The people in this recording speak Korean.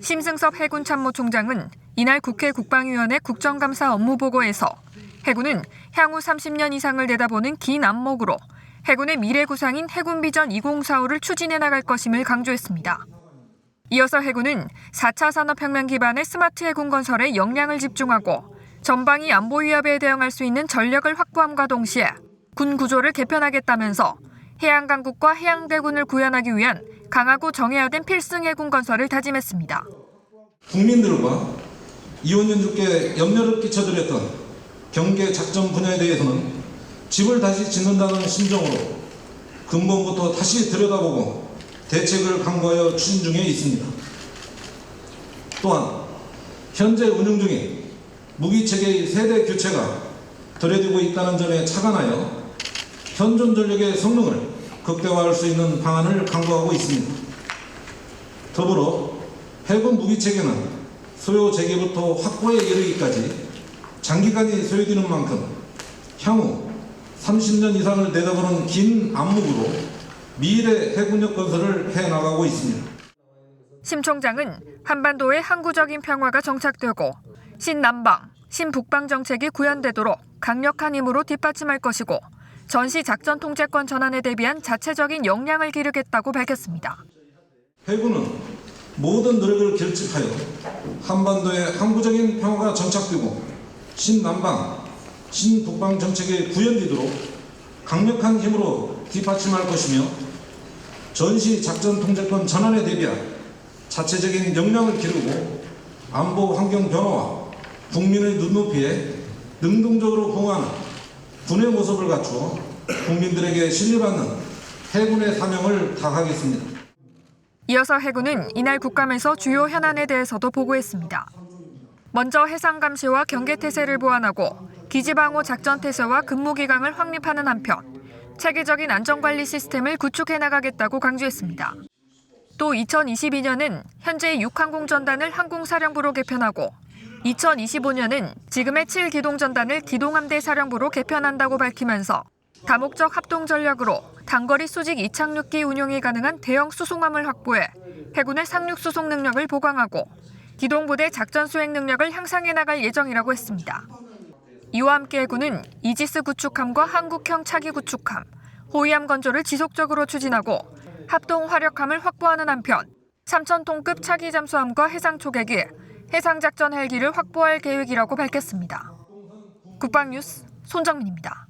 심승섭 해군 참모총장은 이날 국회 국방위원회 국정감사 업무 보고에서 해군은 향후 30년 이상을 내다보는 긴 안목으로 해군의 미래 구상인 해군 비전 2045를 추진해 나갈 것임을 강조했습니다. 이어서 해군은 4차 산업혁명 기반의 스마트 해군 건설에 역량을 집중하고 전방위 안보 위협에 대응할 수 있는 전력을 확보함과 동시에 군 구조를 개편하겠다면서 해양강국과 해양대군을 구현하기 위한 강하고 정예화된 필승 해군 건설을 다짐했습니다. 국민들과 이원연주께 염려를 끼쳐드렸던 경계 작전 분야에 대해서는 집을 다시 짓는다는 심정으로 근본부터 다시 들여다보고 대책을 강구하여 추진 중에 있습니다. 또한 현재 운영 중인 무기체계의 세대 교체가 들여지고 있다는 점에 착안하여 현존 전력의 성능을 극대화할 수 있는 방안을 강구하고 있습니다. 더불어 해군 무기체계는 소요 재개부터 확보에 이르기까지 장기간이 소요되는 만큼 향후 30년 이상을 내다보는 긴 안목으로 미래 해군력 건설을 해나가고 있습니다. 심 총장은 한반도의 항구적인 평화가 정착되고 신남방, 신북방 정책이 구현되도록 강력한 힘으로 뒷받침할 것이고 전시 작전 통제권 전환에 대비한 자체적인 역량을 기르겠다고 밝혔습니다. 해군은 모든 노력을 결집하여 한반도의 항구적인 평화가 정착되고 신남방, 신북방 정책이 구현되도록 강력한 힘으로 뒷받침할 것이며 전시 작전 통제권 전환에 대비한 자체적인 역량을 기르고 안보 환경 변화와 국민의 눈높이에 능동적으로 부응하는 군의 모습을 갖추어 국민들에게 신뢰받는 해군의 사명을 다하겠습니다. 이어서 해군은 이날 국감에서 주요 현안에 대해서도 보고했습니다. 먼저 해상 감시와 경계 태세를 보완하고 기지 방어 작전 태세와 근무 기강을 확립하는 한편 체계적인 안전 관리 시스템을 구축해 나가겠다고 강조했습니다. 또 2022년은 현재 6항공 전단을 항공사령부로 개편하고 2025년은 지금의 7기동 전단을 기동함대 사령부로 개편한다고 밝히면서 다목적 합동 전력으로 단거리 수직 이착륙기 운용이 가능한 대형 수송함을 확보해 해군의 상륙 수송 능력을 보강하고 기동부대 작전 수행 능력을 향상해 나갈 예정이라고 했습니다. 이와 함께 해군은 이지스 구축함과 한국형 차기 구축함, 호위함 건조를 지속적으로 추진하고 합동 화력함을 확보하는 한편 3,000톤급 차기 잠수함과 해상 초계기, 해상 작전 헬기를 확보할 계획이라고 밝혔습니다. 국방뉴스 손정민입니다.